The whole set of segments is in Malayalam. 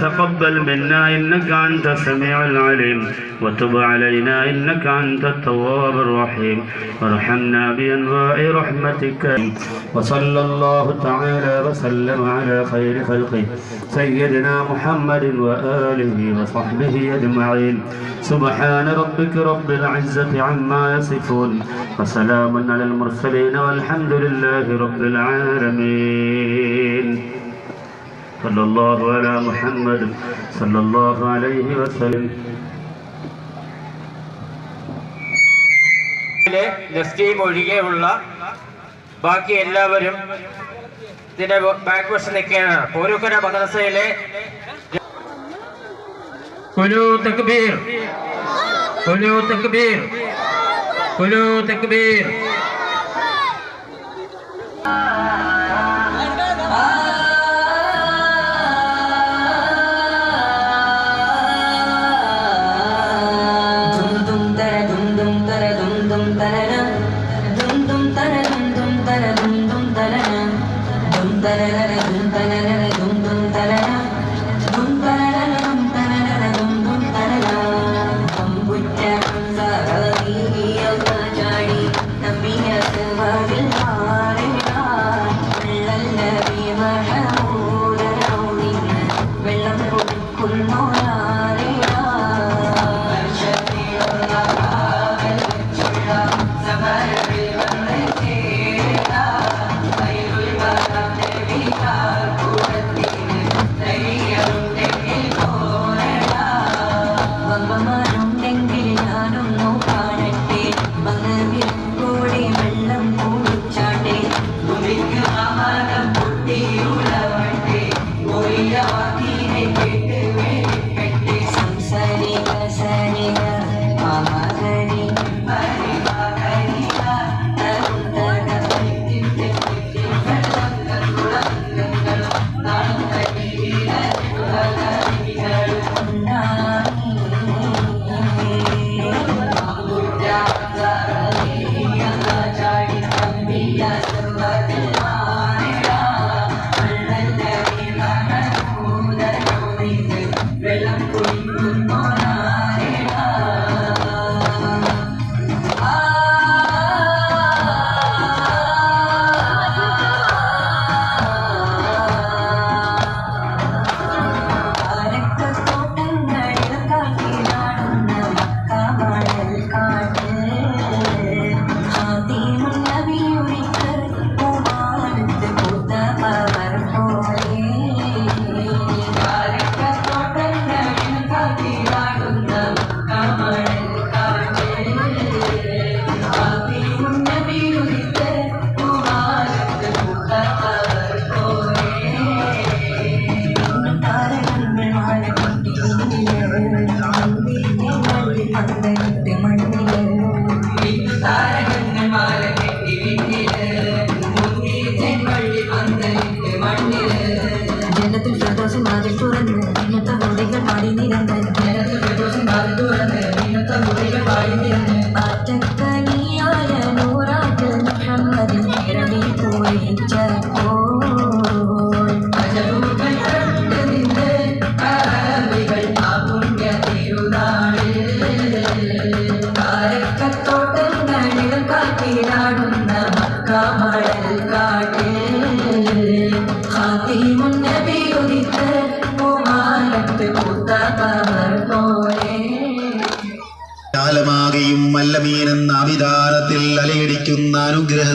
تقبل منا إنك أنت السميع العليم. وتب علينا إنك أنت التواب الرحيم. وارحمنا بأنواع رحمتك. وصلى الله تعالى وسلم على خير خلقه. سيدنا محمد وآله وصحبه أجمعين. سبحان ربك رب العزة عما يصفون. وسلام على المرسلين والحمد لله رب العالمين. صلى الله على محمد صلى الله عليه وسلم ിലെ ജസ്റ്റീം ഒഴികെയുള്ള ബാക്കി എല്ലാവരും ഇതിന്റെ ബാക്ക് വശം നിൽക്കുകയാണ് പോരൂക്കര മദ്രസയിലെ കുലു തക്ബീർ കുലു തക്ബീർ കുലു തക്ബീർ చింతన చింతన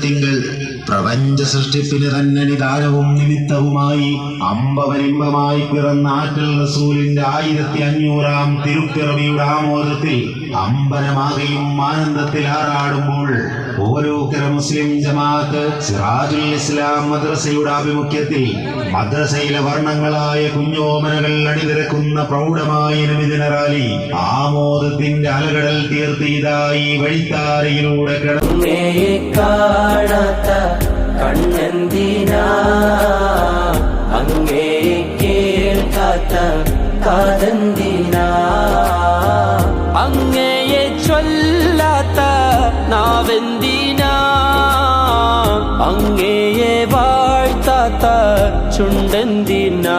അനുഗ്രഹത്തിങ്കൾ പ്രപഞ്ച സൃഷ്ടിപ്പിന് തന്നെ നിദാനവും നിമിത്തവുമായി അമ്പവരിമ്പമായി പിറന്ന ആറ്റൽ റസൂലിന്റെ ആയിരത്തി അഞ്ഞൂറാം തിരുപ്പിറവിയുടെ ആമോദത്തിൽ അമ്പലമാകയും ആനന്ദത്തിൽ ആറാടുമ്പോൾ ഓരോക്കര മുസ്ലിം ജമാഅത്ത് സിറാജുൽ ഇസ്ലാം മദ്രസയുടെ ആഭിമുഖ്യത്തിൽ മദ്രസയിലെ വർണങ്ങളായ കുഞ്ഞോമനകൾ അണിനിരക്കുന്ന പ്രൗഢമായ നബിദിന റാലി ആമോദത്തിന്റെ അലകടൽ തീർത്തിയതായി വഴിത്താരയിലൂടെ അങ്ങയെ കാണാത്ത കണ്ണെന്തിനാ. അങ്ങയെ കേൾക്കാത്ത കാതെന്തിനാ. അങ്ങയെ ചൊല്ലാത്ത നാവെന്തിനാ. അങ്ങയെ വാഴ്ത്താത്ത ചുണ്ടെന്തിനാ.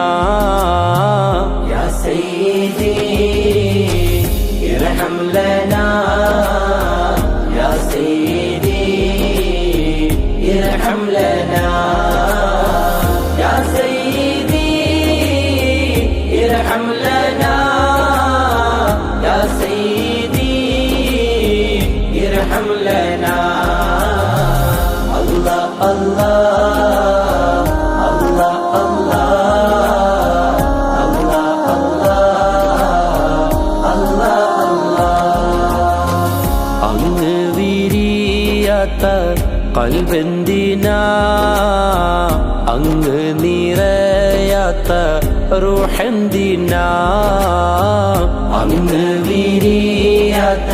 യാ ارحم لنا الله الله الله الله الله الله അങ്ങ് വിരിയാത്ത കൽബന്തിന അങ്ങ് നിറയാത്ത റൂഹന്തിന അങ്ങ് വിരിയാത്ത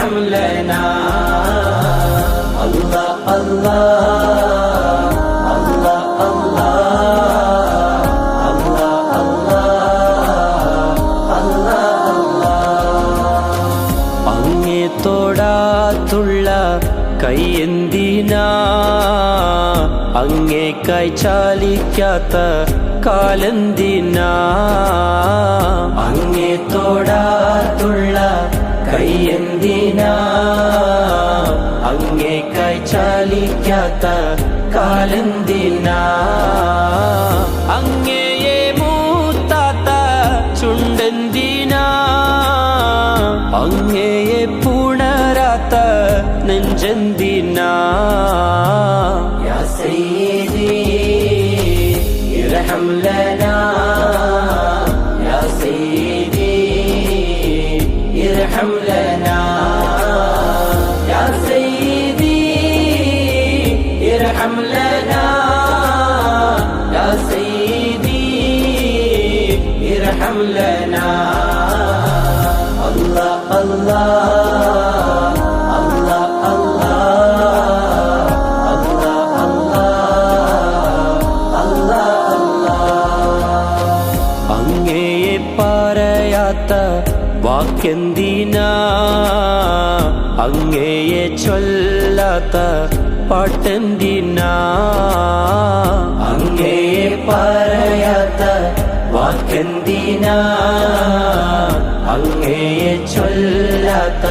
ഇർഹം ലനാ الله الله الله الله الله അങ്ങേ തൊടാത്തുള്ള കൈയെന്തിന അങ്ങേ കൈ ചാലിക്കാത്ത കാലെന്തിന അങ്ങേ തൊടാത്തുള്ള കൈയെന്തിന? അങ്ങേ കൈ ചാലിക്കാത്ത കാലെന്തിന? ഇർഹം ലനാ الله الله الله الله الله الله അങ്ങയെ പറയാത്ത വാക്കെന്തിന അങ്ങയെ ചൊല്ലാത്ത പാട്ടെന്തിന അങ്ങയെ പറയാത്ത വാക്കെന്തിന അങ്ങയെ ചൊല്ലാത്ത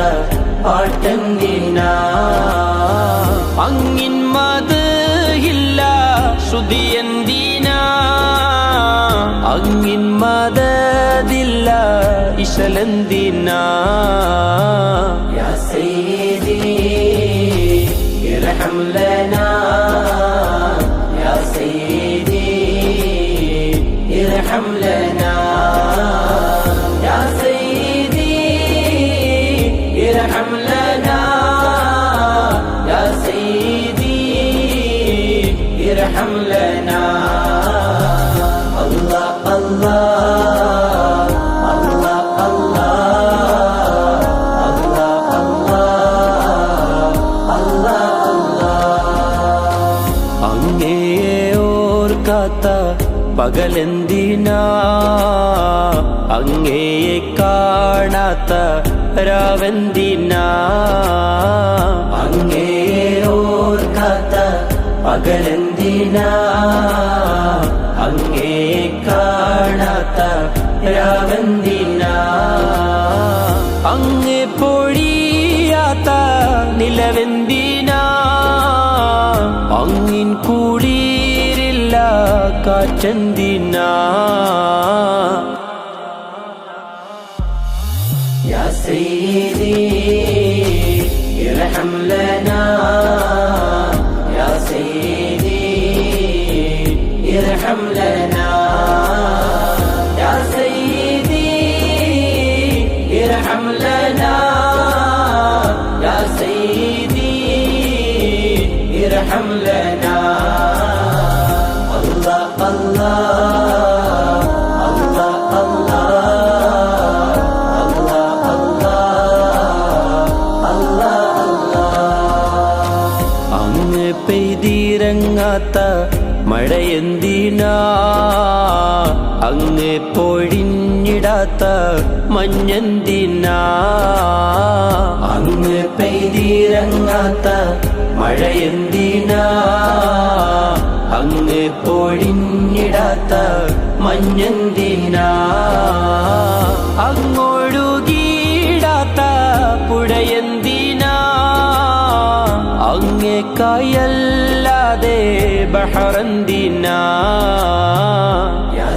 പാട്ടെന്തിന അങ്ങിൻ മത് ഇല്ല ശ്രുതിയെന്തിന അങ്ങിൻ മതതില്ല ഇശലെന്തിന യാ പകലെന്തിനാ? അങ്ങയെ കാണാത്ത രാവെന്തിനാ? അങ്ങയെ ഓർക്കാത്ത പകലെന്തിനാ? അങ്ങയെ കാണാത്ത രാവെന്തിനാ? का يا سيدي ارحم لنا يا سيدي ارحم لنا يا سيدي ارحم لنا يا سيدي ارحم لنا മഞ്ഞന്തിന. അന്ന് പെയ്തിരങ്ങാത്ത മഴയെന്തിന. അങ്ങ് പൊഴിഞ്ഞിടാത്ത മഞ്ഞന്തിന. അങ്ങോടുകീടാത്ത പുഴയെന്തിന. അങ്ങ് കായല്ലാതെ ബഹറന്തിനാ. യാ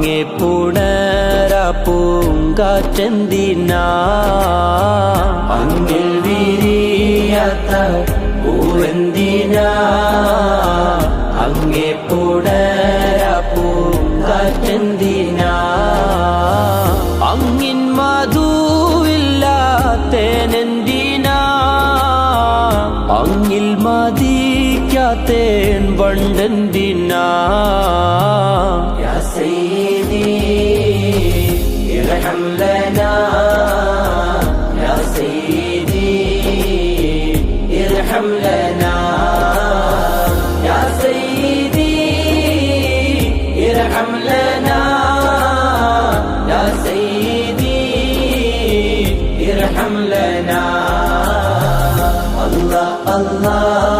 അങ്ങേ പുണര പൂങ്കാറ്റെന്തിനാ. അങ്ങിൽ വിരിയാത്ത പൂവെന്തിനാ. അങ്ങേ പുണര പൂങ്കാറ്റെന്തിനാ. അങ്ങിൻ മധുവില്ലാത്തേനെന്തിനാ. അങ്ങിൽ മതിക്കാത്തേൻ വണ്ടെന്തിനാ. يا سيدي ارحم لنا. يا سيدي ارحم الله الله.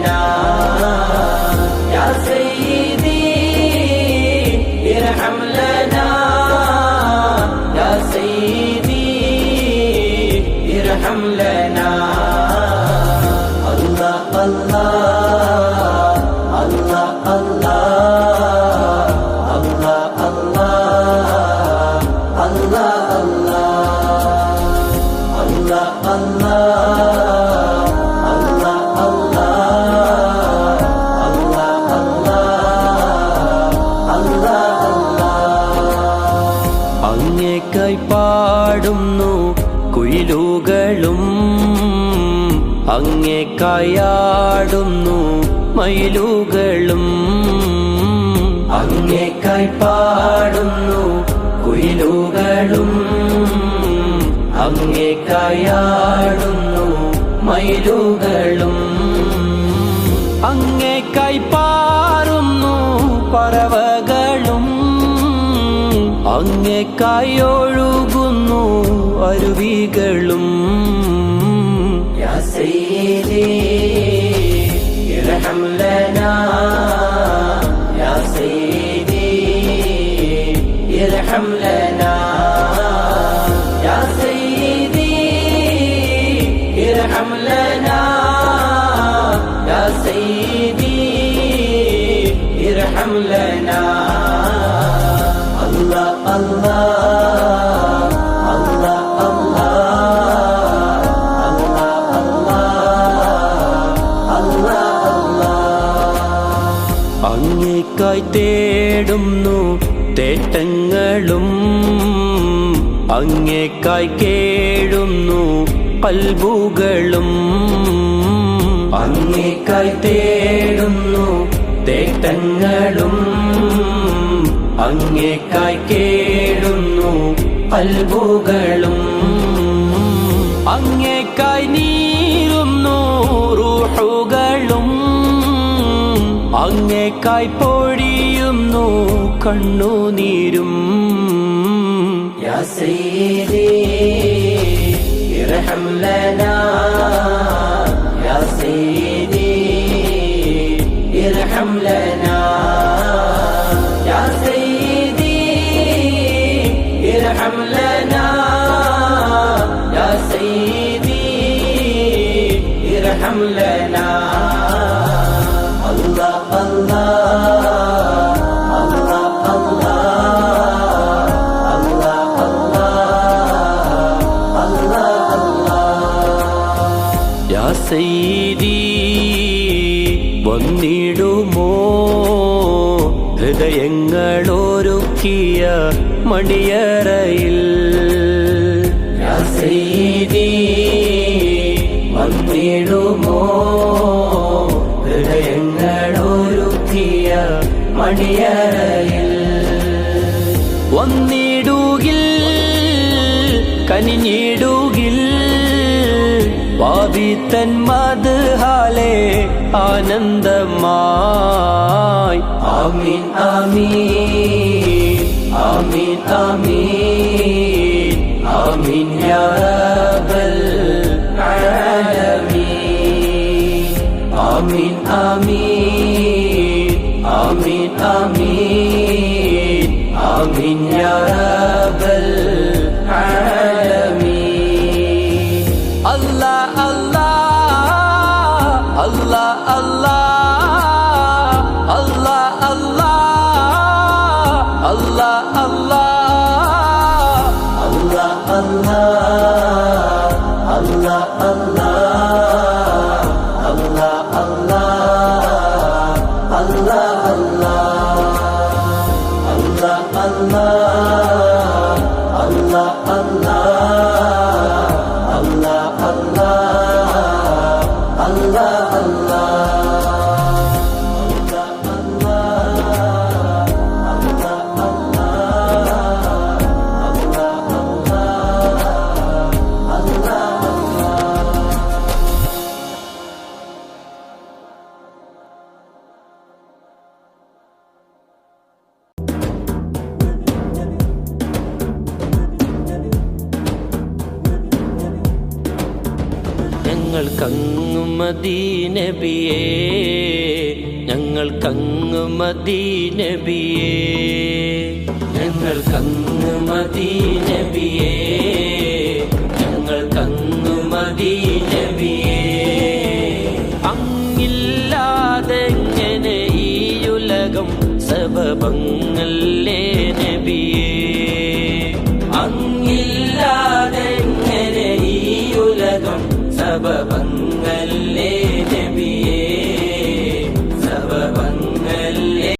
മയിലുകളും അങ്ങേക്കായി പാടുന്നു കുയിലുകളും. അങ്ങേക്കായാടുന്നു മയിലുകളും. അങ്ങേക്കായി പാറുന്നു പറവകളും. അങ്ങേക്കായി ഒഴുകുന്നു അരുവികളും. യാ സയ്യിദി لنا يا سيدي ارحم لنا الله الله തേടുന്നു തേട്ടങ്ങളും അങ്ങേക്കായി കേടുന്നു കൽബുകളും അങ്ങേക്കായി തേടുന്നു തേട്ടങ്ങളും അങ്ങേക്കായി കേടുന്നു കൽബുകളും അങ്ങേക്കായി നീറുന്നു റൂഹുകളും അങ്ങേക്കായി പൊഴിയുന്നു കണ്ണുനീരും യാ فارحم لنا يا سيدي ارحم لنا മണിയറയിൽ വന്നിടുകിൽ കനിഞ്ഞിടുകിൽ പാപിത്തൻ മദ്ഹാലെ ആനന്ദമായി ആമീൻ ആമീൻ ആമീൻ ആമീൻ ആമീൻ യാ റബ്ബൽ ആലമീൻ ആമീൻ ആമീൻ আমিন আমিন আমিন ইয়া রাব্বাল ഞങ്ങൾക്കങ്ങുമദീനബിയേ ഞങ്ങൾക്കങ്ങുമദീനബിയേ ഞങ്ങൾക്കങ്ങുമദീനബിയേ അങ്ങില്ലാതെ എങ്ങനെ ഈ ഉലകം സബബങ്ങളേ നബിയേ? സബബങ്ങല്ലേ